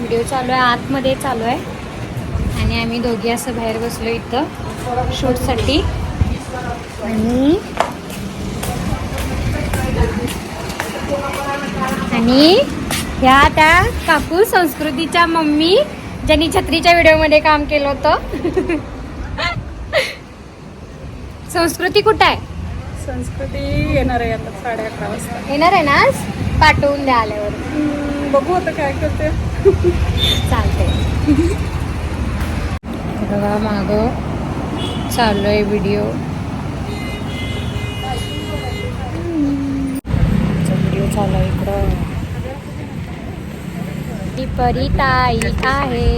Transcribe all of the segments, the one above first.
Video चालू आहे आतमध्ये चालू आहे. आणि आम्ही दोघी असं बाहेर बसलो इथं शूटसाठी. आणि आणि ह्या त्या काकू संस्कृतीच्या मम्मी ज्यांनी छत्रीच्या व्हिडिओमध्ये काम केलं होतं. संस्कृती कुठं आहे? संस्कृती येणार आहे आता साडे अकरा वाजता. येणार आहे ना आज? पाठवून द्या आल्यावर. बघू आता काय करते. चालते बघा माग चालू आहे व्हिडिओ व्हिडिओ चालू आहे इकडं. ती परी ताई आहे.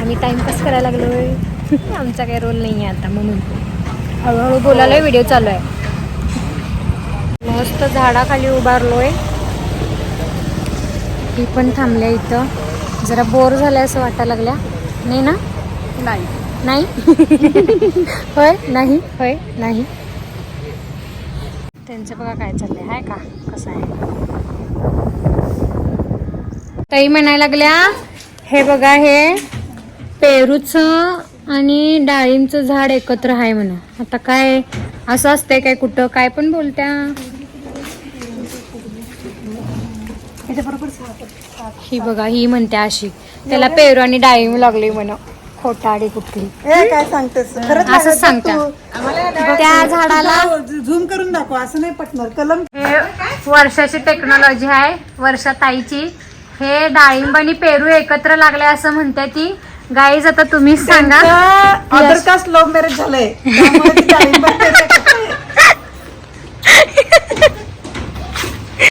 आम्ही टाइमपास करायला लागलोय. आमचा काही रोल नाही आहे आता म्हणून. हळूहळू बोलायला व्हिडिओ चालू आहे. मस्त झाडाखाली उभारलोय. ती पण थांबल्या इथं. जरा बोर झाल्या असं वाटायला लागल्या. नाही ना? नाही. नाही? होय? नाही? होय? नाही. त्यांचं बघा काय चाललंय. हाय का? कसं आहे? ताई म्हणायला लागल्या हे बघा हे पेरूचं आणि डाळिंबचं झाड एकत्र आहे म्हणा. आता काय असं असतंय काय कुठं? काय पण बोलत्या. ही बघा ही म्हणते अशी. त्याला पेरू आणि डाळिंब लागली म्हणा. खोटाडी कुठली. ए काय सांगतेस? खरंच असंच सांगत्या. त्या झाडाला झूम करून दाखव असं नाही पटणार. कलम हे वर्षाची टेक्नॉलॉजी आहे वर्षा ताईची हे डाळिंब आणि पेरू एकत्र लागले असं म्हणते ती. गाईज आता तुम्हीच सांगा. अदर कास्ट लव्ह मॅरेज झालंय.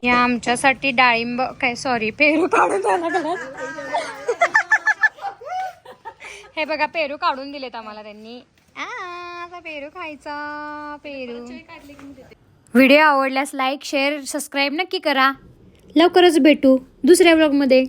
या आमच्यासाठी डाळिंब काय सॉरी पेरू काढून द्यायला हे बघा पेरू काढून दिलेत आम्हाला त्यांनी. आ, आता पेरू खायचा पेरू. व्हिडिओ आवडल्यास लाईक शेअर सबस्क्राईब नक्की करा. लवकरच भेटू दुसऱ्या ब्लॉगमध्ये